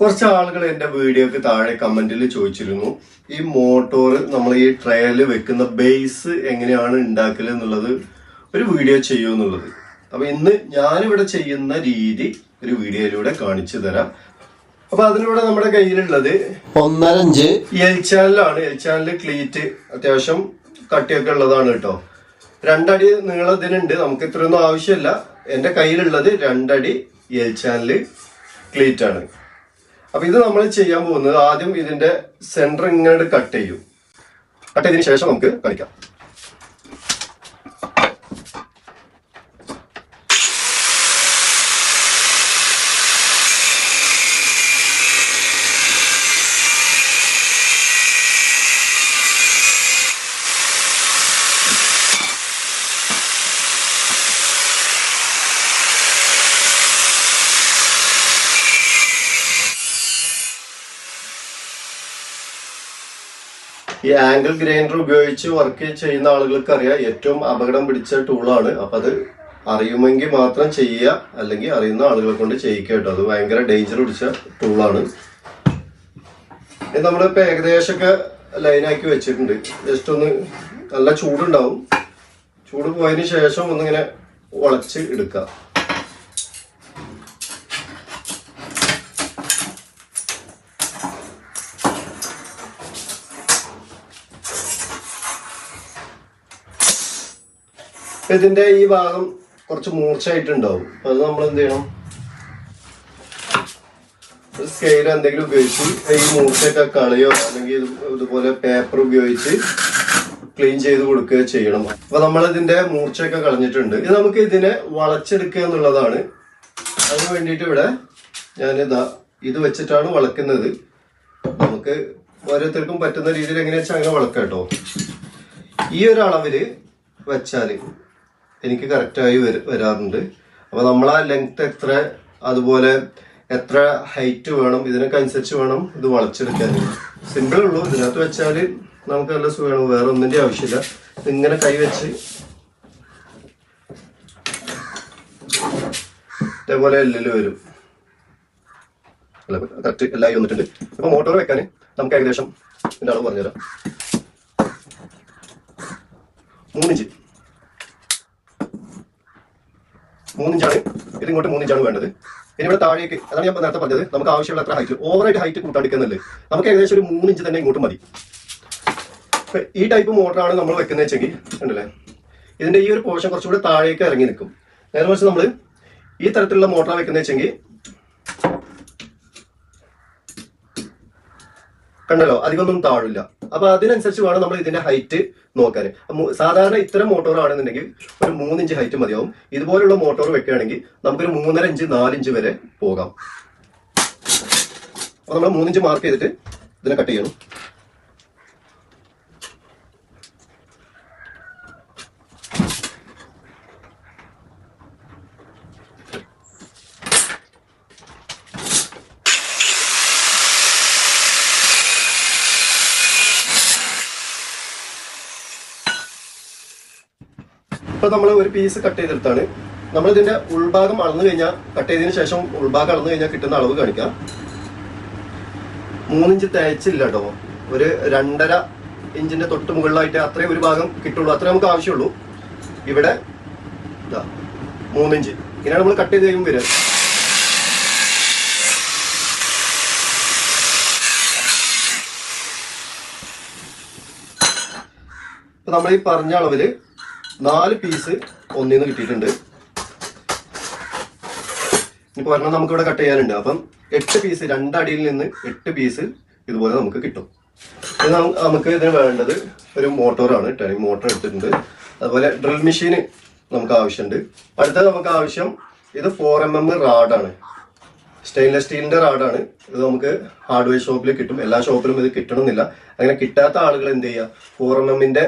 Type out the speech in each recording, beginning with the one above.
കുറച്ച് ആളുകൾ എന്റെ വീഡിയോക്ക് താഴെ കമന്റിൽ ചോദിച്ചിരുന്നു ഈ മോട്ടോർ നമ്മൾ ഈ ട്രയലിൽ വെക്കുന്ന ബേസ് എങ്ങനെയാണ് ഉണ്ടാക്കൽ എന്നുള്ളത് ഒരു വീഡിയോ ചെയ്യൂ എന്നുള്ളത്. അപ്പൊ ഇന്ന് ഞാനിവിടെ ചെയ്യുന്ന രീതി ഒരു വീഡിയോയിലൂടെ കാണിച്ചു തരാം. അപ്പൊ അതിലൂടെ നമ്മുടെ കയ്യിലുള്ളത് ഒന്നരഞ്ച് എൽ ചാനലാണ് എൽ ചാനൽ ക്ലീറ്റ് അത്യാവശ്യം കട്ടിയൊക്കെ ഉള്ളതാണ് കേട്ടോ. രണ്ടടി നീളം ഇതിനുണ്ട്. നമുക്ക് ഇത്രയൊന്നും ആവശ്യമില്ല. എന്റെ കയ്യിലുള്ളത് രണ്ടടി എൽ ചാനൽ ക്ലീറ്റ് ആണ്. അപ്പൊ ഇത് നമ്മൾ ചെയ്യാൻ പോകുന്നത് ആദ്യം ഇതിന്റെ സെന്റർ ഇങ്ങോട്ട് കട്ട് ചെയ്യും. കട്ട് ചെയ്തതിനു ശേഷം നമുക്ക് കളിക്കാം. ഈ ആംഗിൾ ഗ്രൈൻഡർ ഉപയോഗിച്ച് വർക്ക് ചെയ്യുന്ന ആളുകൾക്ക് അറിയാം ഏറ്റവും അപകടം പിടിച്ച ടൂളാണ് അപ്പൊ അത് അറിയുമെങ്കിൽ മാത്രം ചെയ്യുക അല്ലെങ്കിൽ അറിയുന്ന ആളുകളെ കൊണ്ട് ചെയ്യിക്കുക കേട്ടോ. അത് ഭയങ്കര ഡേഞ്ചർ പിടിച്ച ടൂളാണ് ഇത് നമ്മളിപ്പോ ഏകദേശമൊക്കെ ലൈനാക്കി വെച്ചിട്ടുണ്ട്. ജസ്റ്റ് ഒന്ന് നല്ല ചൂടുണ്ടാവും. ചൂട് പോയതിന് ശേഷം ഒന്നിങ്ങനെ വളച്ച് എടുക്കുക ഇതിന്റെ ഈ ഭാഗം കുറച്ച് മൂർച്ചയായിട്ടുണ്ടാവും. അത് നമ്മൾ എന്ത് ചെയ്യണം സ്കെയിൽ എന്തെങ്കിലും ഉപയോഗിച്ച് ഈ മൂർച്ചയൊക്കെ കളയോ അല്ലെങ്കിൽ ഇതുപോലെ പേപ്പർ ഉപയോഗിച്ച് ക്ലീൻ ചെയ്ത് കൊടുക്കുക ചെയ്യണം. അപ്പൊ നമ്മൾ ഇതിന്റെ മൂർച്ചയൊക്കെ കളഞ്ഞിട്ടുണ്ട്. ഇത് നമുക്ക് ഇതിനെ വളച്ചെടുക്കുക എന്നുള്ളതാണ്. അതിന് വേണ്ടിയിട്ട് ഇവിടെ ഞാനിതാ ഇത് വെച്ചിട്ടാണ് വളക്കുന്നത്. നമുക്ക് ഓരോരുത്തർക്കും പറ്റുന്ന രീതിയിൽ എങ്ങനെയാ വെച്ചാൽ അങ്ങനെ വളക്കാം കേട്ടോ ഈ ഒരു അളവിൽ വെച്ചാൽ എനിക്ക് കറക്റ്റായി വരാറുണ്ട്. അപ്പോൾ നമ്മൾ ആ ലെങ്ത് എത്ര അതുപോലെ എത്ര ഹൈറ്റ് വേണം ഇതിനൊക്കെ അനുസരിച്ച് വേണം ഇത് വളച്ചെടുക്കാൻ. സിമ്പിൾ ഉള്ളൂ. ഇതിനകത്ത് വെച്ചാൽ നമുക്ക് നല്ല സുഖമാണ്. വേറെ ഒന്നിന്റെ ആവശ്യമില്ല. ഇങ്ങനെ കൈ വെച്ച്. ഇതേപോലെ എല്ലിൽ വരും. കറക്റ്റ് എല്ലാം വന്നിട്ടുണ്ട്. ഇപ്പൊ മോട്ടോർ വെക്കാൻ നമുക്ക് ഏകദേശം എന്താണ് പറഞ്ഞുതരാം. മൂന്നിഞ്ച്. മൂന്നിഞ്ചാണ് ഇത് ഇങ്ങോട്ട് മൂന്നിഞ്ചാണ് വേണ്ടത്. ഇനി ഇവിടെ താഴേക്ക് അതാണ് ഞാൻ നേരത്തെ പറഞ്ഞത്. നമുക്ക് ആവശ്യമുള്ള അത്ര ഹൈറ്റ് ഓവറായിട്ട് ഹൈറ്റ് കൂട്ടാണ്ടിരിക്കുന്നല്ലേ നമുക്ക് ഏകദേശം ഒരു മൂന്നിഞ്ച് തന്നെ ഇങ്ങോട്ട് മതി. ഈ ടൈപ്പ് മോട്ടറാണ് നമ്മൾ വെക്കുന്നത് വെച്ചെങ്കിൽ ഉണ്ടല്ലേ ഇതിന്റെ ഈ ഒരു പോർഷൻ കുറച്ചുകൂടെ താഴേക്ക് ഇറങ്ങി നിൽക്കും. നേരെ മറിച്ച് നമ്മൾ ഈ തരത്തിലുള്ള മോട്ടറാണ് വെക്കുന്നത് വെച്ചെങ്കിൽ കണ്ടല്ലോ? അധികമൊന്നും താഴില്ല. അപ്പൊ അതിനനുസരിച്ച് വേണം നമ്മൾ ഇതിന്റെ ഹൈറ്റ് നോക്കാൻ. സാധാരണ ഇത്തരം മോട്ടോർ ആണെന്നുണ്ടെങ്കിൽ ഒരു മൂന്നിഞ്ച് ഹൈറ്റ് മതിയാവും. ഇതുപോലുള്ള മോട്ടോർ വെക്കുകയാണെങ്കിൽ നമുക്കൊരു മൂന്നര ഇഞ്ച് നാലിഞ്ച് വരെ പോകാം. അപ്പൊ നമ്മൾ മൂന്നിഞ്ച് മാർക്ക് ചെയ്തിട്ട് ഇതിനെ കട്ട് ചെയ്യണം. ഇപ്പൊ നമ്മൾ ഒരു പീസ് കട്ട് ചെയ്തെടുത്താണ്. നമ്മൾ ഇതിന്റെ ഉൾഭാഗം അളന്നു കഴിഞ്ഞാൽ കട്ട് ചെയ്തതിന് ശേഷം ഉൾഭാഗം അളന്നു കഴിഞ്ഞാൽ കിട്ടുന്ന അളവ് കാണിക്കാം. മൂന്നിഞ്ച് തേച്ചില്ല കേട്ടോ ഒരു രണ്ടര ഇഞ്ചിന്റെ തൊട്ട് മുകളിലായിട്ട് അത്രയും ഒരു ഭാഗം കിട്ടുള്ളൂ. അത്രേ നമുക്ക് ആവശ്യമുള്ളൂ. ഇവിടെ മൂന്നിഞ്ച്. ഇങ്ങനെയാണ് നമ്മൾ കട്ട് ചെയ്ത് കഴിയുമ്പോൾ വരിക നമ്മൾ ഈ പറഞ്ഞ അളവിൽ നാല് പീസ് ഒന്നിന്ന് കിട്ടിയിട്ടുണ്ട്. ഇപ്പൊ ഒരെണ്ണം നമുക്കിവിടെ കട്ട് ചെയ്യാനുണ്ട്. അപ്പം എട്ട് പീസ് രണ്ടടിയിൽ നിന്ന് എട്ട് പീസ് ഇതുപോലെ നമുക്ക് കിട്ടും. ഇത് നമുക്ക് ഇതിന് വേണ്ടത് ഒരു മോട്ടോറാണ് ടേണിംഗ് മോട്ടോർ എടുത്തിട്ടുണ്ട്. അതുപോലെ ഡ്രിൽ മെഷീന് നമുക്ക് ആവശ്യമുണ്ട് അടുത്തത് നമുക്ക് ആവശ്യം ഇത് ഫോർ എം എം റാഡാണ് സ്റ്റെയിൻലെസ് സ്റ്റീലിന്റെ റാഡാണ് ഇത് നമുക്ക് ഹാർഡ്വെയർ ഷോപ്പിൽ കിട്ടും. എല്ലാ ഷോപ്പിലും ഇത് കിട്ടണമെന്നില്ല. അങ്ങനെ കിട്ടാത്ത ആളുകൾ എന്ത് ചെയ്യുക? ഫോർ എം എമ്മിന്റെ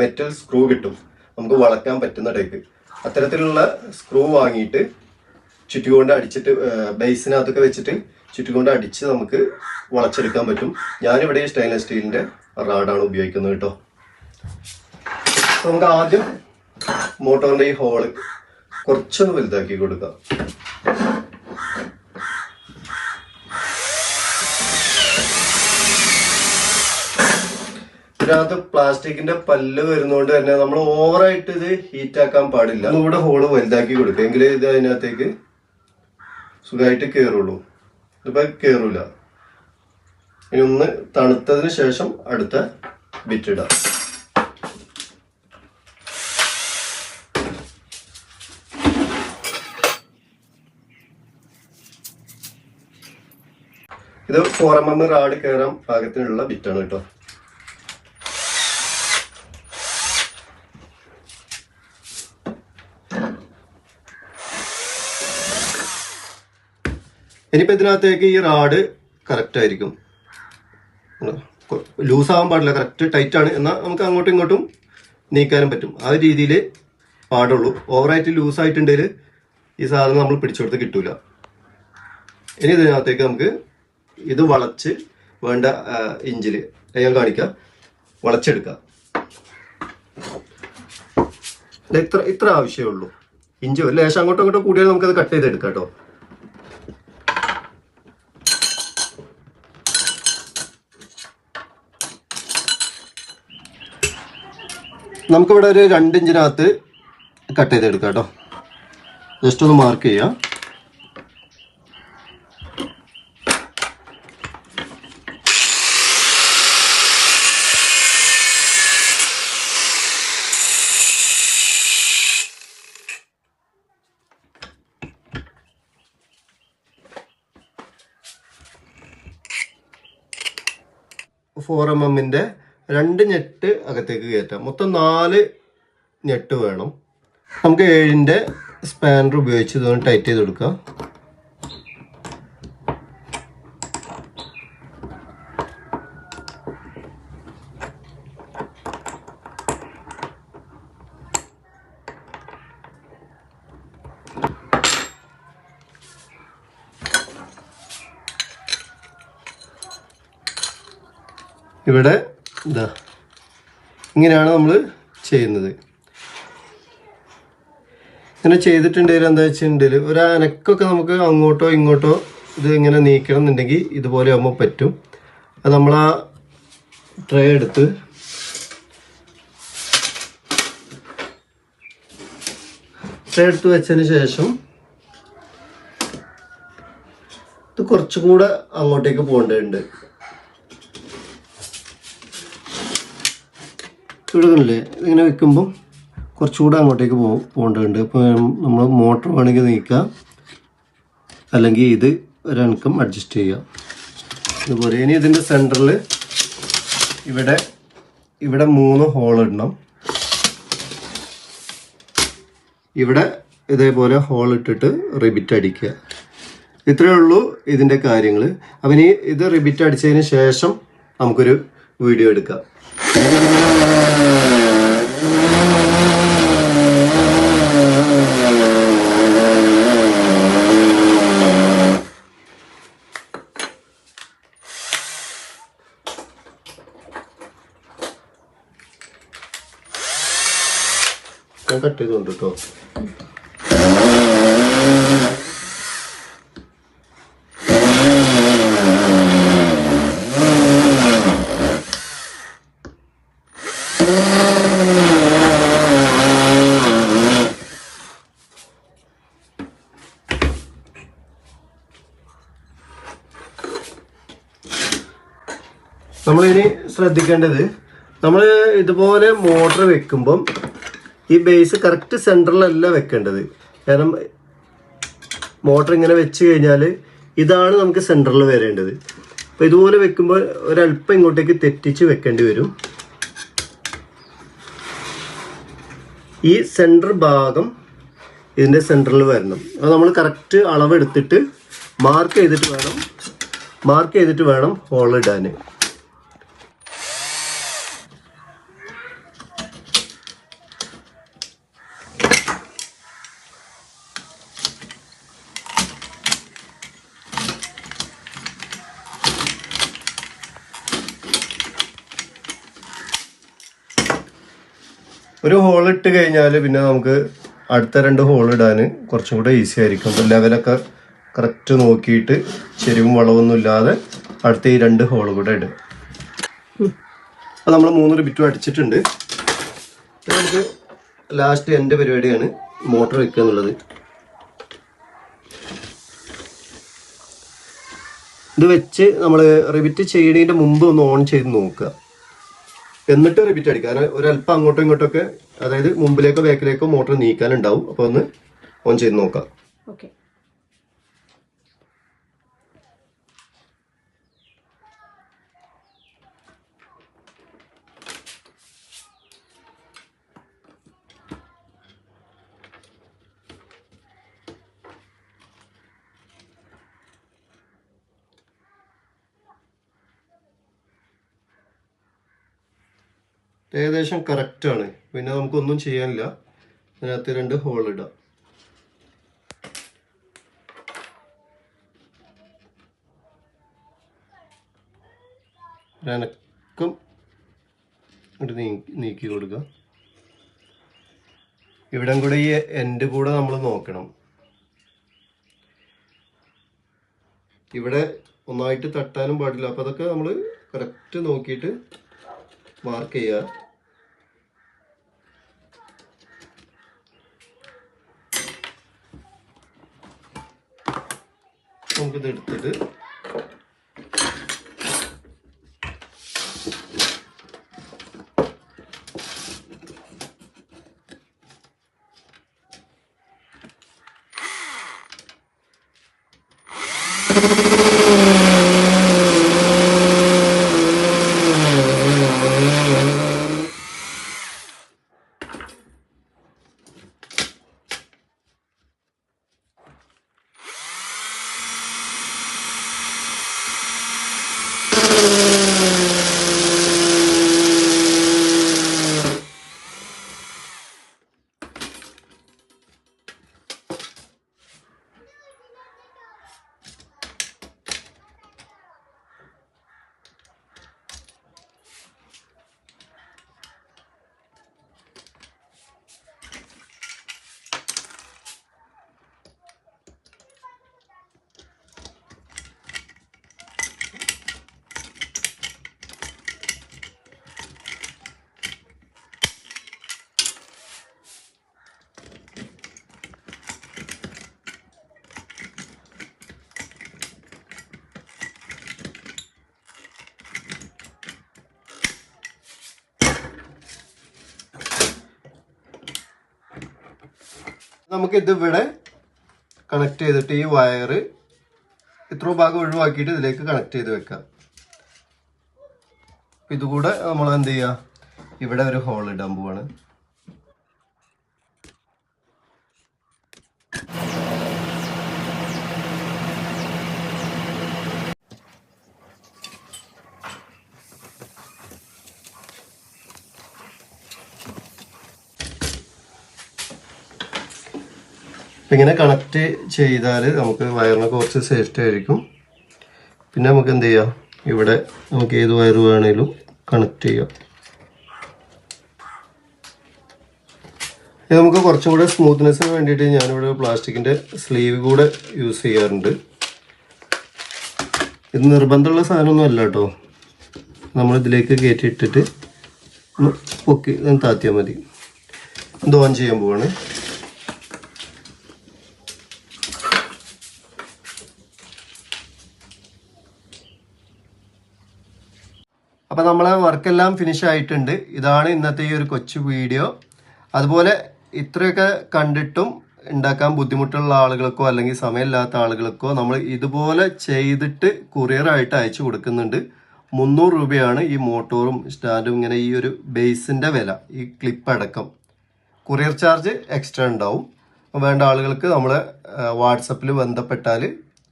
മെറ്റൽ സ്ക്രൂ കിട്ടും. നമുക്ക് വളക്കാൻ പറ്റുന്ന ടൈപ്പ് അത്തരത്തിലുള്ള സ്ക്രൂ വാങ്ങിയിട്ട് ചുറ്റുകൊണ്ട് അടിച്ചിട്ട് ബേസിനകത്തൊക്കെ വെച്ചിട്ട് ചുറ്റുകൊണ്ട് അടിച്ച് നമുക്ക് വളച്ചെടുക്കാൻ പറ്റും. ഞാനിവിടെ സ്റ്റെയിൻലെസ് സ്റ്റീലിന്റെ റാഡാണ് ഉപയോഗിക്കുന്നത് കേട്ടോ. നമുക്ക് ആദ്യം മോട്ടോറിന്റെ ഈ ഹോൾ കുറച്ചൊന്ന് വലുതാക്കി കൊടുക്കാം. ഇതിനകത്ത് പ്ലാസ്റ്റിക്കിന്റെ പല്ല് വരുന്നോണ്ട് തന്നെ നമ്മൾ ഓവറായിട്ട് ഇത് ഹീറ്റ് ആക്കാൻ പാടില്ല. ഇവിടെ ഹോൾ വലുതാക്കി കൊടുക്കുക എങ്കിലേ ഇത് അതിനകത്തേക്ക് സുഖമായിട്ട് കയറുള്ളൂ ഇതിപ്പോ കയറൂല ഇനി ഒന്ന് തണുത്തതിന് ശേഷം അടുത്ത ബിറ്റ് ഇടാം. ഇത് ഫോർ എം എം റാഡ് കയറാൻ പാകത്തിനുള്ള ബിറ്റാണ് കേട്ടോ. ഇനിയിപ്പോ ഇതിനകത്തേക്ക് ഈ റാഡ് കറക്റ്റ് ആയിരിക്കും. ലൂസ് ആവാൻ പാടില്ല. കറക്റ്റ് ടൈറ്റ് ആണ്. എന്നാൽ നമുക്ക് അങ്ങോട്ടും ഇങ്ങോട്ടും നീക്കാനും പറ്റും. ആ രീതിയിൽ പാടുള്ളൂ. ഓവറായിട്ട് ലൂസ് ആയിട്ടുണ്ടെങ്കിൽ ഈ സാധനം നമ്മൾ പിടിച്ചെടുത്ത് കിട്ടൂല. ഇനി ഇതിനകത്തേക്ക് നമുക്ക് ഇത് വളച്ച് വേണ്ട ഇഞ്ചിൽ ഞാൻ കാണിക്കാം. വളച്ചെടുക്കുക ഇത് ഇത്ര ഇത്ര ആവശ്യമേ ഉള്ളൂ. ഇഞ്ചി ലേശം അങ്ങോട്ടും ഇങ്ങോട്ടും കൂടിയാൽ നമുക്കത് കട്ട് ചെയ്തെടുക്കാം കേട്ടോ. നമുക്കിവിടെ ഒരു രണ്ട് ഇഞ്ചിനകത്ത് കട്ട് ചെയ്തെടുക്കാം കേട്ടോ. ജസ്റ്റ് ഒന്ന് മാർക്ക് ചെയ്യാം. ഫോർ എം എമ്മിന്റെ രണ്ട് ഞെട്ട് അകത്തേക്ക് കയറ്റാം. മൊത്തം നാല് ഞെട്ട് വേണം. നമുക്ക് ഏഴിന്റെ സ്പാനർ ഉപയോഗിച്ച് ഇതൊന്ന് ടൈറ്റ് ചെയ്ത് കൊടുക്കാം ഇവിടെ ഇങ്ങനെയാണ് നമ്മൾ ചെയ്യുന്നത്. ഇങ്ങനെ ചെയ്തിട്ടുണ്ടെങ്കിൽ എന്താ വെച്ചിട്ടുണ്ടെങ്കിൽ ഒരു അനക്കൊക്കെ നമുക്ക് അങ്ങോട്ടോ ഇങ്ങോട്ടോ ഇത് ഇങ്ങനെ നീക്കണം എന്നുണ്ടെങ്കിൽ ഇതുപോലെ ആകുമ്പോൾ പറ്റും. അത് നമ്മൾ ആ ട്രേ എടുത്ത് ട്രേ എടുത്ത് വെച്ചതിന് ശേഷം ഇത് കുറച്ചുകൂടെ അങ്ങോട്ടേക്ക് പോകേണ്ടതുണ്ട്. ഇവിടെല്ലേ ഇതിങ്ങനെ വെക്കുമ്പം കുറച്ചുകൂടെ അങ്ങോട്ടേക്ക് പോ പോകേണ്ടതുണ്ട്. ഇപ്പോൾ നമ്മൾ മോട്ടർ വേണമെങ്കിൽ നീക്കാം അല്ലെങ്കിൽ ഇത് ഒരണക്കം അഡ്ജസ്റ്റ് ചെയ്യാം അതുപോലെ ഇനി ഇതിന്റെ സെന്ററിൽ ഇവിടെ ഇവിടെ മൂന്ന് ഹോൾ ഇടണം. ഇവിടെ ഇതേപോലെ ഹോൾ ഇട്ടിട്ട് റിബിറ്റ് അടിക്കുക. ഇത്രയേ ഉള്ളൂ ഇതിന്റെ കാര്യങ്ങൾ അപ്പം ഇനി ഇത് റിബിറ്റ് അടിച്ചതിന് ശേഷം നമുക്കൊരു വീഡിയോ എടുക്കാം. കട്ട് ചെയ്തുകൊണ്ട് കേട്ടോ ശ്രദ്ധിക്കേണ്ടത് നമ്മൾ ഇതുപോലെ മോട്ടർ വെക്കുമ്പം ഈ ബേസ് കറക്റ്റ് സെന്ററിലല്ല വെക്കേണ്ടത്. കാരണം മോട്ടർ ഇങ്ങനെ വെച്ച് കഴിഞ്ഞാൽ ഇതാണ് നമുക്ക് സെന്ററിൽ വരേണ്ടത്. അപ്പോൾ ഇതുപോലെ വെക്കുമ്പോൾ ഒരല്പം ഇങ്ങോട്ടേക്ക് തെറ്റിച്ച് വെക്കേണ്ടി വരും. ഈ സെന്റർ ഭാഗം ഇതിന്റെ സെന്ററിൽ വരണം. അപ്പോൾ നമ്മൾ കറക്റ്റ് അളവെടുത്തിട്ട് മാർക്ക് ചെയ്തിട്ട് വേണം മാർക്ക് ചെയ്തിട്ട് വേണം ഹോൾ ഒരു ഹോൾ ഇട്ട് കഴിഞ്ഞാൽ പിന്നെ നമുക്ക് അടുത്ത രണ്ട് ഹോൾ ഇടാൻ കുറച്ചും കൂടെ ഈസി ആയിരിക്കും. അപ്പോൾ ലെവലൊക്കെ കറക്റ്റ് നോക്കിയിട്ട് ചെരിവും വളവൊന്നും ഇല്ലാതെ അടുത്ത ഈ രണ്ട് ഹോൾ കൂടെ ഇടുക. അപ്പോൾ നമ്മൾ മൂന്നൊരു ബിറ്റും അടിച്ചിട്ടുണ്ട്. നമുക്ക് ലാസ്റ്റ് എന്റെ പരിപാടിയാണ് മോട്ടർ വെക്കുക എന്നുള്ളത്. ഇത് വെച്ച് നമ്മൾ റിബിറ്റ് ചെയ്യണതിന്റെ മുമ്പ് ഒന്ന് ഓൺ ചെയ്ത് നോക്കുക. എന്നിട്ട് റിപ്പീറ്റ് അടിക്കുക. കാരണം ഒരല്പം അങ്ങോട്ടും ഇങ്ങോട്ടൊക്കെ അതായത് മുമ്പിലേക്കോ ബാക്കിലേക്കോ മോട്ടർ നീക്കാനുണ്ടാവും. അപ്പോൾ ഒന്ന് ഓൺ ചെയ്ത് നോക്കാം. ഓക്കെ ഏകദേശം കറക്റ്റാണ് പിന്നെ നമുക്കൊന്നും ചെയ്യാനില്ല. അതിനകത്ത് രണ്ട് ഹോൾ ഇടാം ും. ഇങ്ങോട്ട് നീക്കി നീക്കി കൊടുക്കുക ഇവിടം കൂടെ ഈ എൻഡ് കൂടെ നമ്മൾ നോക്കണം. ഇവിടെ ഒന്നായിട്ട് തട്ടാനും പാടില്ല. അപ്പൊ അതൊക്കെ നമ്മൾ കറക്റ്റ് നോക്കിയിട്ട് മാർക്ക് ചെയ്യുക നമുക്കിത് എടുത്തിട്ട് നമുക്ക് ഇത് ഇവിടെ കണക്ട് ചെയ്തിട്ട് ഈ വയറ് ഇത്ര ഭാഗം ഒഴിവാക്കിയിട്ട് ഇതിലേക്ക് കണക്ട് ചെയ്ത് വെക്കാം. ഇതുകൂടെ നമ്മൾ എന്ത് ചെയ്യുക ഇവിടെ ഒരു ഹോൾ ഇടാൻ പോവാണ്. അപ്പൊ ഇങ്ങനെ കണക്ട് ചെയ്താൽ നമുക്ക് വയറിനൊക്കെ കുറച്ച് സേഫ്റ്റി ആയിരിക്കും. പിന്നെ നമുക്ക് എന്ത് ചെയ്യാം? ഇവിടെ നമുക്ക് ഏത് വയർ വേണേലും കണക്ട് ചെയ്യാം. ഇത് നമുക്ക് കുറച്ചും കൂടെ സ്മൂത്ത്നെസ്സിന് വേണ്ടിയിട്ട് ഞാനിവിടെ പ്ലാസ്റ്റിക്കിന്റെ സ്ലീവ് കൂടെ യൂസ് ചെയ്യാറുണ്ട്. ഇത് നിർബന്ധമുള്ള സാധനമൊന്നും അല്ല കേട്ടോ. നമ്മളിതിലേക്ക് കയറ്റി ഇട്ടിട്ട് പൊക്കി താത്തിയാൽ മതി. ഇത് ഓൺ ചെയ്യാൻ പോവാണ്. അപ്പം നമ്മളെ വർക്കെല്ലാം ഫിനിഷ് ആയിട്ടുണ്ട്. ഇതാണ് ഇന്നത്തെ ഈ ഒരു കൊച്ചു വീഡിയോ അതുപോലെ ഇത്രയൊക്കെ കണ്ടിട്ടും ഉണ്ടാക്കാൻ ബുദ്ധിമുട്ടുള്ള ആളുകൾക്കോ അല്ലെങ്കിൽ സമയമില്ലാത്ത ആളുകൾക്കോ നമ്മൾ ഇതുപോലെ ചെയ്തിട്ട് കൊറിയറായിട്ട് അയച്ചു കൊടുക്കുന്നുണ്ട്. മുന്നൂറ് രൂപയാണ് ഈ മോട്ടോറും സ്റ്റാൻഡും ഇങ്ങനെ ഈ ഒരു ബേസിന്റെ വില ഈ ക്ലിപ്പ് അടക്കം. കൊറിയർ ചാർജ് എക്സ്ട്രാ ഉണ്ടാവും. വേണ്ട ആളുകൾക്ക് നമ്മൾ വാട്സപ്പിൽ ബന്ധപ്പെട്ടാൽ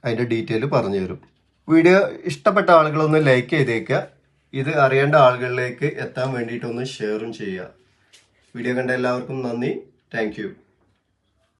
അതിന്റെ ഡീറ്റെയിൽ പറഞ്ഞു തരും വീഡിയോ ഇഷ്ടപ്പെട്ട ആളുകളൊന്ന് ലൈക്ക് ചെയ്തേക്കുക ഇത് അറിയേണ്ട ആളുകളിലേക്ക് എത്താൻ വേണ്ടിയിട്ടൊന്ന് ഷെയറും ചെയ്യുക. വീഡിയോ കണ്ട എല്ലാവർക്കും നന്ദി. താങ്ക്